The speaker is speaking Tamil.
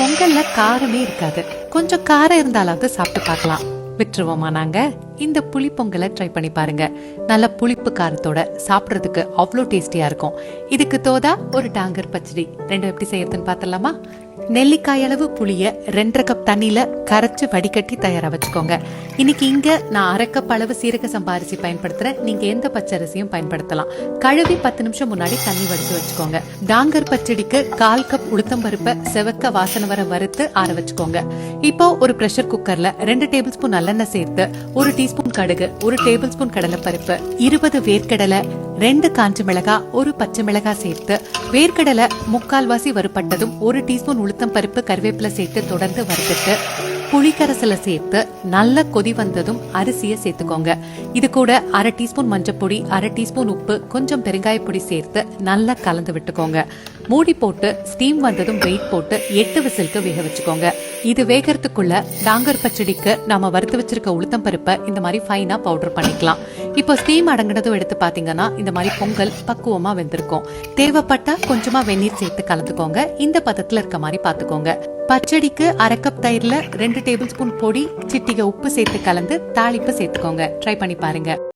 பொங்கல்ல காரமே இருக்காது. கொஞ்சம் காரம் இருந்தாலாவது சாப்பிட்டு பார்க்கலாம். விட்டுருவோமா நாங்க? இந்த புளி பொங்கலை ட்ரை பண்ணி பாருங்க. நல்ல புளிப்பு காரத்தோட சாப்பிட்றதுக்கு அவ்வளோ டேஸ்டியா இருக்கும். இதுக்கு தோதா ஒரு டாங்கர் பச்சடி. ரெண்டும் எப்படி செய்யறதுன்னு பார்த்துடலாமா நெல்லிக்காய் அளவு புளிய ரெண்டரை கப் தண்ணியில கரைச்சு வடிகட்டி தயாரா வச்சுக்கோங்க. இன்னைக்கு இங்க நான் அரைக்க பளவு சீரக சம்பாரிசி பயன்படுத்துறேன். நீங்க எந்த பச்சரிசியும் பயன்படுத்தலாம். கழுவி பத்து நிமிஷம் முன்னாடி தண்ணி வடிச்சு வச்சுக்கோங்க. டாங்கர் பச்சடிக்கு கால் கப் உளுத்தம் பருப்பை செவக்க வாசனை வர வறுத்து ஆற வச்சுக்கோங்க. இப்போ ஒரு பிரஷர் குக்கர்ல ரெண்டு டேபிள் ஸ்பூன் நல்லெண்ணெய் சேர்த்து ஒரு டீஸ்பூன் கடுகு ஒரு டேபிள் ஸ்பூன் கடலைப்பருப்பு இருபது வேர்க்கடலை ரெண்டு காஞ்ச மிளகா ஒரு பச்சை மிளகா சேர்த்து வேர்க்கடலை முக்கால்வாசி வறுப்பட்டதும் ஒரு டீஸ்பூன் உளுத்தம் பருப்பு கருவேப்பிலை சேர்த்து தொடர்ந்து வறுத்துட்டு புளிக்கரசல சேர்த்து நல்ல கொதி வந்ததும் அரிசியை சேர்த்துக்கோங்க. இது கூட அரை டீஸ்பூன் மஞ்சப்பொடி அரை டீஸ்பூன் உப்பு கொஞ்சம் பெருங்காய பொடி சேர்த்து நல்லா கலந்து விட்டுக்கோங்க. மூடி போட்டு ஸ்டீம் வந்ததும் வெயிட் போட்டு எட்டு விசிலுக்கு வேக வச்சுக்கோங்க. இது வேகறதுக்குள்ள டாங்கர் பச்சடிக்கு நாம வறுத்து வச்சிருக்க உளுத்தம் பருப்பை இந்த மாதிரி ஃபைனா பவுடர் பண்ணிக்கலாம். இப்போ ஸ்டீம் அடங்கினதும் எடுத்து பார்த்தீங்கன்னா இந்த மாதிரி பொங்கல் பக்குவமா வெந்திருக்கும். தேவைப்பட்டா கொஞ்சமா வெந்நீர் சேர்த்து கலந்துக்கோங்க. இந்த பதத்துல இருக்க மாதிரி பாத்துக்கோங்க. பச்சடிக்கு அரை கப் தயிர்ல ரெண்டு டேபிள் ஸ்பூன் பொடி சிட்டிகை உப்பு சேர்த்து கலந்து தாளிப்பு சேர்த்துக்கோங்க. ட்ரை பண்ணி பாருங்க.